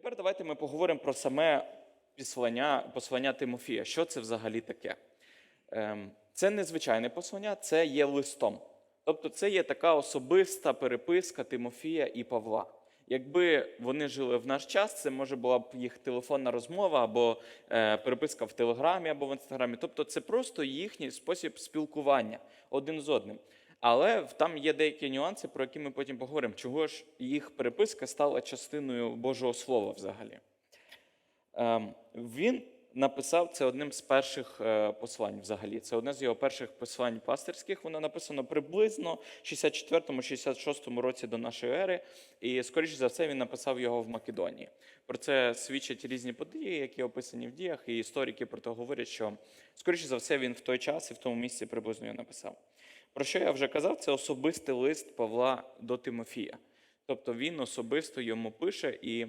Тепер давайте ми поговоримо про саме послання, послання Тимофія. Що це взагалі таке? Ем, Це не звичайне послання, це є листом. Тобто це є така особиста переписка Тимофія і Павла. Якби вони жили в наш час, це може була б їх телефонна розмова або е, переписка в Телеграмі або в Інстаграмі. Тобто це просто їхній спосіб спілкування один з одним. Але там є деякі нюанси, про які ми потім поговоримо. Чого ж їх переписка стала частиною Божого Слова взагалі? Ем, Він написав це одним з перших е, послань взагалі. Це одне з його перших послань пастирських. Воно написано приблизно в 64-66 році до нашої ери. І, скоріш за все, він написав його в Македонії. Про це свідчать різні події, які описані в діях, і історики про це говорять, що, скоріш за все, він в той час і в тому місці приблизно його написав. Про що я вже казав, це особистий лист Павла до Тимофія. Тобто він особисто йому пише і.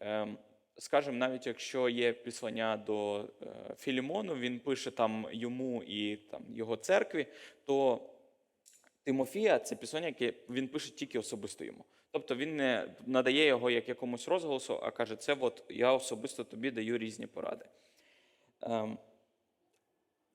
ем, Скажімо, навіть якщо є післання до е, Філімону, він пише там йому і там його церкві, то Тимофія це післання, яке він пише тільки особисто йому. Тобто він не надає його як якомусь розголосу, а каже, це от я особисто тобі даю різні поради. Ем,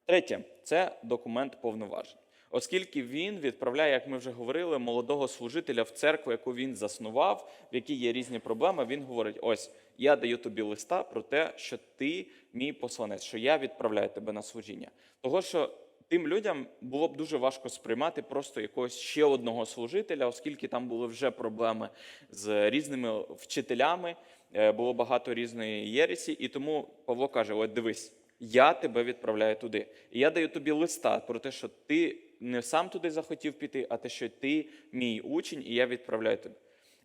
Третє це документ повноважень. Оскільки він відправляє, як ми вже говорили, молодого служителя в церкву, яку він заснував, в якій є різні проблеми, він говорить: ось я даю тобі листа про те, що ти мій посланець, що я відправляю тебе на служіння. Того, що тим людям було б дуже важко сприймати просто якогось ще одного служителя, оскільки там були вже проблеми з різними вчителями, е, було багато різної єресі, і тому Павло каже: От дивись. Я тебе відправляю туди. І я даю тобі листа про те, що ти не сам туди захотів піти, а те, що ти мій учень, і я відправляю тебе.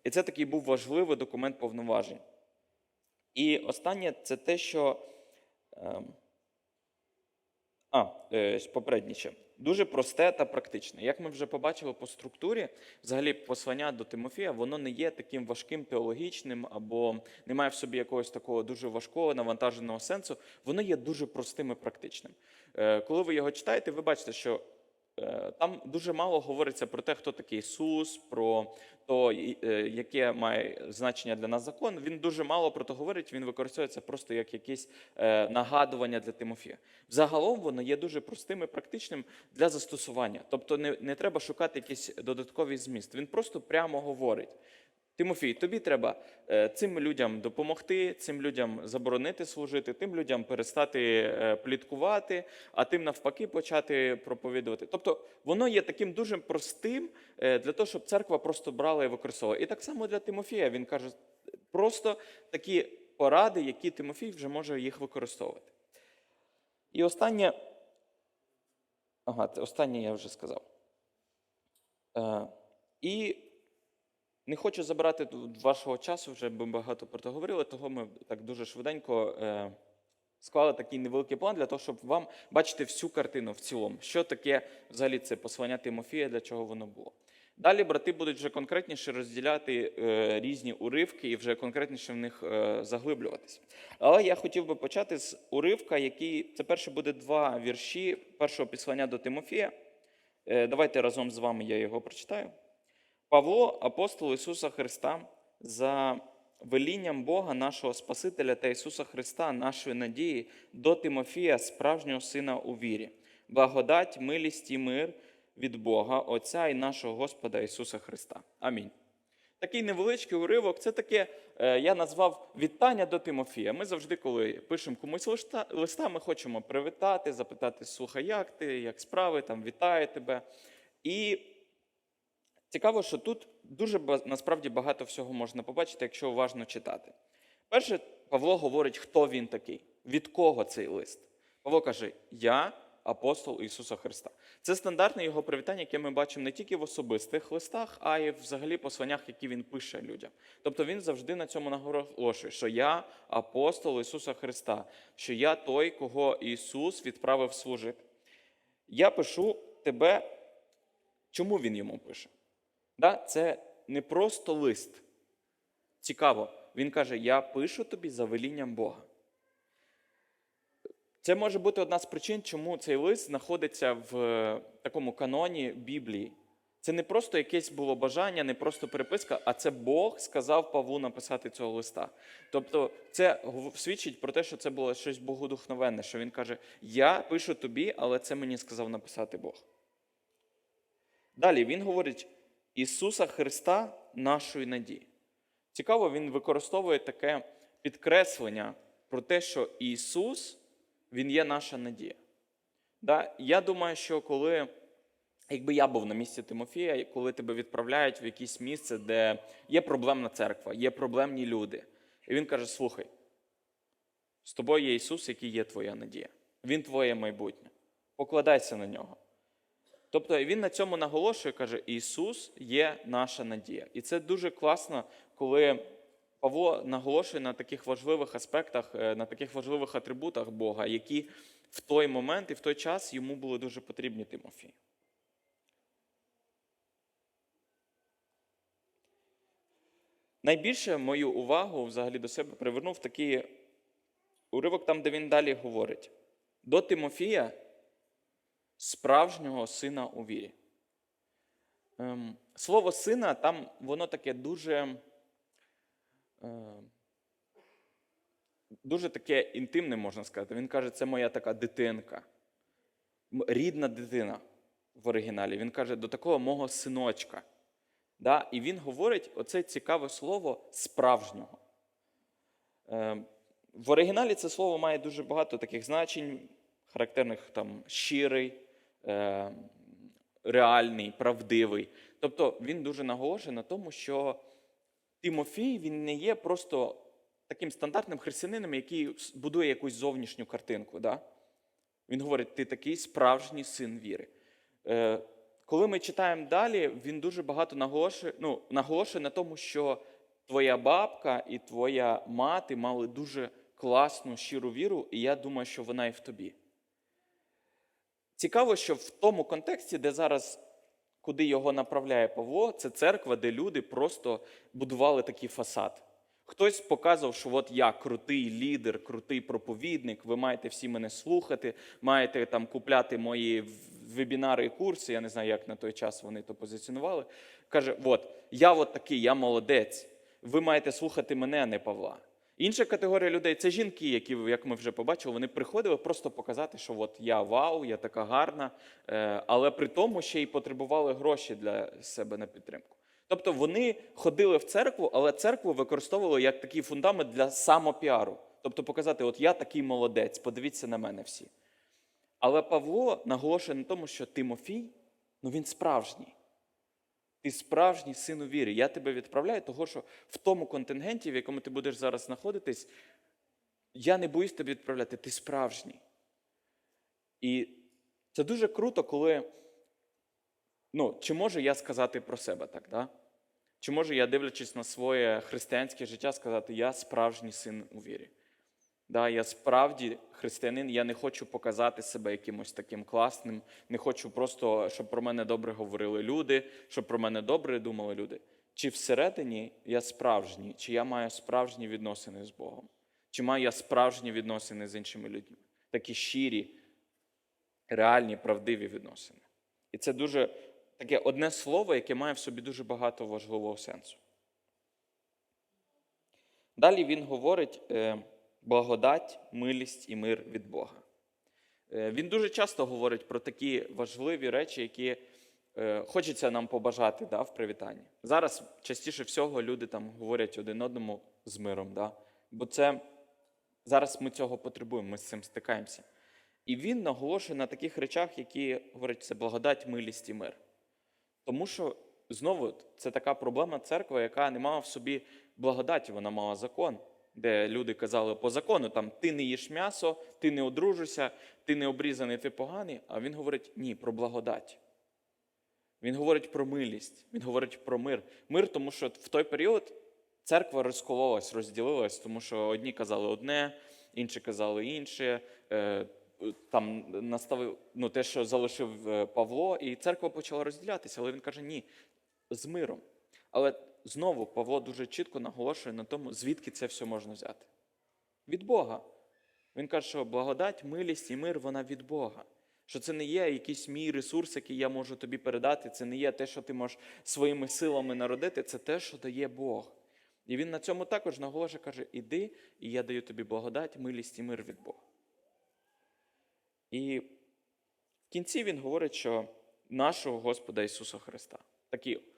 І це такий був важливий документ повноважень. І останнє це те, що. ем, А, е, попереднє ще. Дуже просте та практичне. Як ми вже побачили по структурі, взагалі послання до Тимофія, воно не є таким важким теологічним або не має в собі якогось такого дуже важкого навантаженого сенсу. Воно є дуже простим і практичним. Е, Коли ви його читаєте, ви бачите, що там дуже мало говориться про те, хто такий Ісус, про то, е, яке має значення для нас закон. Він дуже мало про це говорить. Він використовується просто як якесь е, нагадування для Тимофія. Взагалом воно є дуже простим і практичним для застосування. Тобто не, не треба шукати якийсь додатковий зміст. Він просто прямо говорить. Тимофій, тобі треба е, цим людям допомогти, цим людям заборонити служити, тим людям перестати е, пліткувати, а тим навпаки почати проповідувати. Тобто воно є таким дуже простим е, для того, щоб церква просто брала і використовувала. І так само для Тимофія він каже просто такі поради, які Тимофій вже може їх використовувати. І останнє, ага, останнє я вже сказав. І не хочу забирати вашого часу, вже ми багато про це говорили, того ми так дуже швиденько е, склали такий невеликий план для того, щоб вам бачити всю картину в цілому, що таке взагалі це послання Тимофія, для чого воно було. Далі брати будуть вже конкретніше розділяти е, різні уривки і вже конкретніше в них е, заглиблюватись. Але я хотів би почати з уривка, який це перше буде два вірші першого послання до Тимофія. Е, давайте разом з вами я його прочитаю. Павло, апостол Ісуса Христа, за велінням Бога, нашого Спасителя та Ісуса Христа, нашої надії, до Тимофія, справжнього сина у вірі, благодать, милість і мир від Бога, Отця і нашого Господа Ісуса Христа. Амінь. Такий невеличкий уривок це таке, е, я назвав вітання до Тимофія. Ми завжди, коли пишемо комусь листа, листа, ми хочемо привітати, запитати, слухай, як ти, як справи, там вітаю тебе. І Цікаво, що тут дуже насправді багато всього можна побачити, якщо уважно читати. Перше, Павло говорить, хто він такий, від кого цей лист. Павло каже: Я апостол Ісуса Христа. Це стандартне його привітання, яке ми бачимо не тільки в особистих листах, а й взагалі посланнях, які він пише людям. Тобто він завжди на цьому наголошує, що я апостол Ісуса Христа, що я той, кого Ісус відправив служити. Я пишу тебе. Чому він йому пише? Да? Це не просто лист. Цікаво. Він каже: Я пишу тобі за велінням Бога. Це може бути одна з причин, чому цей лист знаходиться в е, такому каноні Біблії. Це не просто якесь було бажання, не просто переписка, а це Бог сказав Павлу написати цього листа. Тобто, це свідчить про те, що це було щось богодухновенне, що він каже: Я пишу тобі, але це мені сказав написати Бог. Далі він говорить Ісуса Христа, нашої надії. Цікаво, він використовує таке підкреслення про те, що Ісус Він є наша надія. Да? Я думаю, що коли, якби я був на місці Тимофія, коли тебе відправляють в якесь місце, де є проблемна церква, є проблемні люди, і він каже: слухай, з тобою є Ісус, який є твоя надія. Він твоє майбутнє. Покладайся на нього. Тобто він на цьому наголошує, каже, Ісус є наша надія. І це дуже класно, коли Павло наголошує на таких важливих аспектах, е, на таких важливих атрибутах Бога, які в той момент і в той час йому були дуже потрібні Тимофію. Найбільше мою увагу взагалі до себе привернув такий уривок там, де він далі говорить: до Тимофія, справжнього сина у вірі. Ем, Слово сина там воно таке дуже, е, дуже таке інтимне, можна сказати. Він каже, це моя така дитинка, рідна дитина в оригіналі. Він каже, до такого мого синочка. Да? І він говорить оце цікаве слово справжнього. Е, В оригіналі це слово має дуже багато таких значень, характерних там щирий, реальний, правдивий. Тобто він дуже наголошує на тому, що Тимофій він не є просто таким стандартним християнином, який будує якусь зовнішню картинку. Да? Він говорить, ти такий справжній син віри. Е, коли ми читаємо далі, він дуже багато наголошує, ну, наголошує на тому, що твоя бабка і твоя мати мали дуже класну щиру віру, і я думаю, що вона і в тобі. Цікаво, що в тому контексті, де зараз, куди його направляє Павло, це церква, де люди просто будували такий фасад. Хтось показував, що от я крутий лідер, крутий проповідник, ви маєте всі мене слухати, маєте там купляти мої вебінари і курси. Я не знаю, як на той час вони то позиціонували. Каже: от, я от такий, я молодець. Ви маєте слухати мене, а не Павла. Інша категорія людей це жінки, які, як ми вже побачили, вони приходили просто показати, що от я вау, я така гарна, е, але при тому ще й потребували гроші для себе на підтримку. Тобто вони ходили в церкву, але церкву використовували як такий фундамент для самопіару. Тобто показати, от я такий молодець, подивіться на мене всі. Але Павло наголошує на тому, що Тимофій, ну він справжній. Ти справжній син у вірі. Я тебе відправляю, того що в тому контингенті, в якому ти будеш зараз знаходитись, я не боюсь тебе відправляти, ти справжній. І це дуже круто, коли. Ну, чи можу я сказати про себе так, да? Чи можу я, дивлячись на своє християнське життя, сказати, я справжній син у вірі? Да, я справді християнин, я не хочу показати себе якимось таким класним, не хочу просто, щоб про мене добре говорили люди, щоб про мене добре думали люди. Чи всередині я справжній, чи я маю справжні відносини з Богом? Чи маю я справжні відносини з іншими людьми? Такі щирі, реальні, правдиві відносини. І це дуже таке одне слово, яке має в собі дуже багато важливого сенсу. Далі він говорить е, благодать, милість і мир від Бога. Е, Він дуже часто говорить про такі важливі речі, які е, хочеться нам побажати да, в привітанні. Зараз частіше всього люди там говорять один одному з миром, да? бо це зараз ми цього потребуємо, ми з цим стикаємося. І він наголошує на таких речах, які говорять, це благодать, милість і мир. Тому що знову це така проблема церкви, яка не мала в собі благодаті, вона мала закон, де люди казали по закону, там ти не їш м'ясо, ти не одружишся, ти не обрізаний, ти поганий. А він говорить ні, про благодать. Він говорить про милість, він говорить про мир. Мир, тому що в той період церква розкололась, розділилась, тому що одні казали одне, інші казали інше. Е, Там наставив ну, те, що залишив е, Павло, і церква почала розділятися. Але він каже: ні, з миром. Але знову Павло дуже чітко наголошує на тому, звідки це все можна взяти. Від Бога. Він каже, що благодать, милість і мир вона від Бога. Що це не є якийсь мій ресурс, який я можу тобі передати, це не є те, що ти можеш своїми силами народити, це те, що дає Бог. І він на цьому також наголошує, каже: іди, і я даю тобі благодать, милість і мир від Бога. І в кінці він говорить, що нашого Господа Ісуса Христа, такий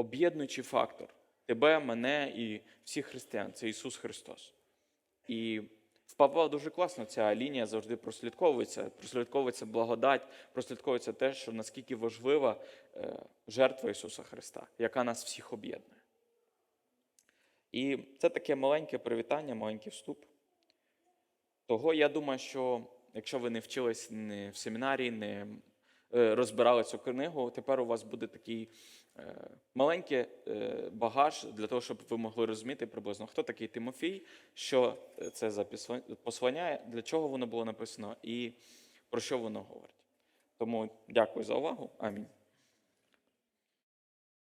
об'єднуючий фактор тебе, мене і всіх християн це Ісус Христос. І в Павла дуже класно ця лінія завжди прослідковується. Прослідковується благодать, прослідковується те, що наскільки важлива е, жертва Ісуса Христа, яка нас всіх об'єднує. І це таке маленьке привітання, маленький вступ. Того я думаю, що якщо ви не вчились не в семінарі, не розбирали цю книгу, тепер у вас буде такий е, маленький е, багаж для того, щоб ви могли розуміти приблизно, хто такий Тимофій, що це за послання, для чого воно було написано і про що воно говорить. Тому дякую за увагу. Амінь.